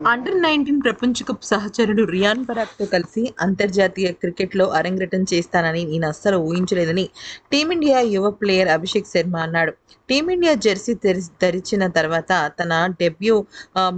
Under nineteen ప్రపంచ cup సహచరుడు రియాన్ పరాక్తో కలిసి అంతర్జాతీయ క్రికెట్లో అరంగేటం చేస్తానని నేను అస్సలు ఊహించలేదని టీమిండియా యువ ప్లేయర్ అభిషేక్ శర్మ అన్నాడు. టీమిండియా జెర్సీ ధరించిన తర్వాత తన డెబ్యూ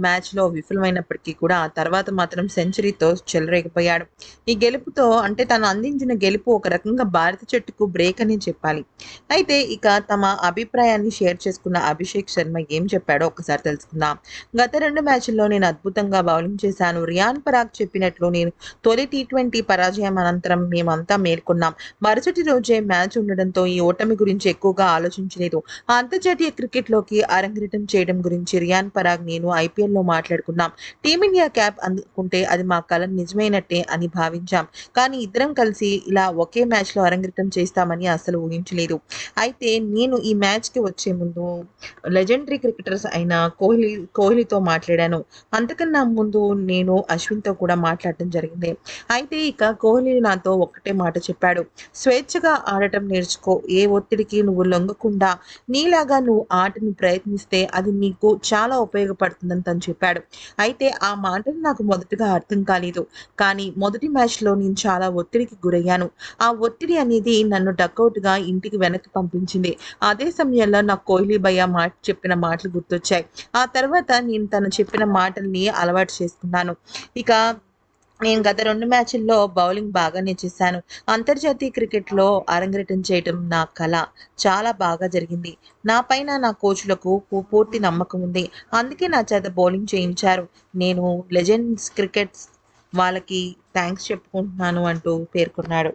మ్యాచ్లో విఫలమైనప్పటికీ కూడా ఆ తర్వాత మాత్రం సెంచరీతో చెలరేగిపోయాడు. ఈ గెలుపుతో అంటే తను అందించిన గెలుపు ఒక రకంగా భారత జట్టుకు బ్రేక్ అని చెప్పాలి. అయితే ఇక తమ అభిప్రాయాన్ని షేర్ చేసుకున్న అభిషేక్ శర్మ ఏం చెప్పాడో ఒకసారి తెలుసుకుందాం. గత రెండు మ్యాచ్ల్లో నేను అద్భుత అద్భుతంగా బౌలింగ్ చేశాను. రియాన్ పరాగ్ చెప్పినట్లు నేను తొలి టీ ట్వంటీ పరాజయం అనంతరం మేమంతా మేల్కొన్నాం. మరుసటి రోజే మ్యాచ్ ఉండడంతో ఈ ఓటమి గురించి ఎక్కువగా ఆలోచించలేదు. అంతర్జాతీయ అంతర్జాతీయ క్రికెట్లోకి అరంగేటం చేయడం గురించి రియాన్ పరాగ్ నేను ఐపీఎల్లో మాట్లాడుకున్నాం. టీమిండియా క్యాప్ అందుకుంటే అది మా కళ నిజమైనట్టే అని భావించాం. కానీ ఇద్దరం కలిసి ఇలా ఒకే మ్యాచ్లో అరంగేటం చేస్తామని అసలు ఊహించలేదు. అయితే నేను ఈ మ్యాచ్కి వచ్చే ముందు లెజెండరీ క్రికెటర్స్ అయిన కోహ్లీ కోహ్లీతో మాట్లాడాను. అంతక నా ముందు నేను అశ్విన్తో కూడా మాట్లాడటం జరిగింది. అయితే ఇక కోహ్లీ నాతో ఒక్కటే మాట చెప్పాడు. స్వేచ్ఛగా ఆడటం నేర్చుకో. ఏ ఒత్తిడికి నువ్వు లొంగకుండా నీలాగా నువ్వు ఆటను ప్రయత్నిస్తే అది నీకు చాలా ఉపయోగపడుతుందని తను చెప్పాడు. అయితే ఆ మాటలు నాకు మొదటగా అర్థం కాలేదు. కానీ మొదటి మ్యాచ్లో నేను చాలా ఒత్తిడికి గురయ్యాను. ఆ ఒత్తిడి అనేది నన్ను డక్అవుట్గా ఇంటికి వెనక్కి పంపించింది. అదే సమయంలో నాకు కోహ్లీ భయ్య మాట చెప్పిన మాటలు గుర్తొచ్చాయి. ఆ తర్వాత నేను తను చెప్పిన మాటల్ని అలవాటు చేసుకున్నాను. ఇక నేను గత రెండు మ్యాచ్ల్లో బౌలింగ్ బాగానే చేశాను. అంతర్జాతీయ క్రికెట్లో అరంగేటం చేయడం నా కళ చాలా బాగా జరిగింది. నా పైన నా కోచ్లకు పూర్తి నమ్మకం ఉంది. అందుకే నా చేత బౌలింగ్ చేయించారు. నేను లెజెండ్స్ క్రికెట్స్ వాళ్ళకి థ్యాంక్స్ చెప్పుకుంటున్నాను అంటూ పేర్కొన్నాడు.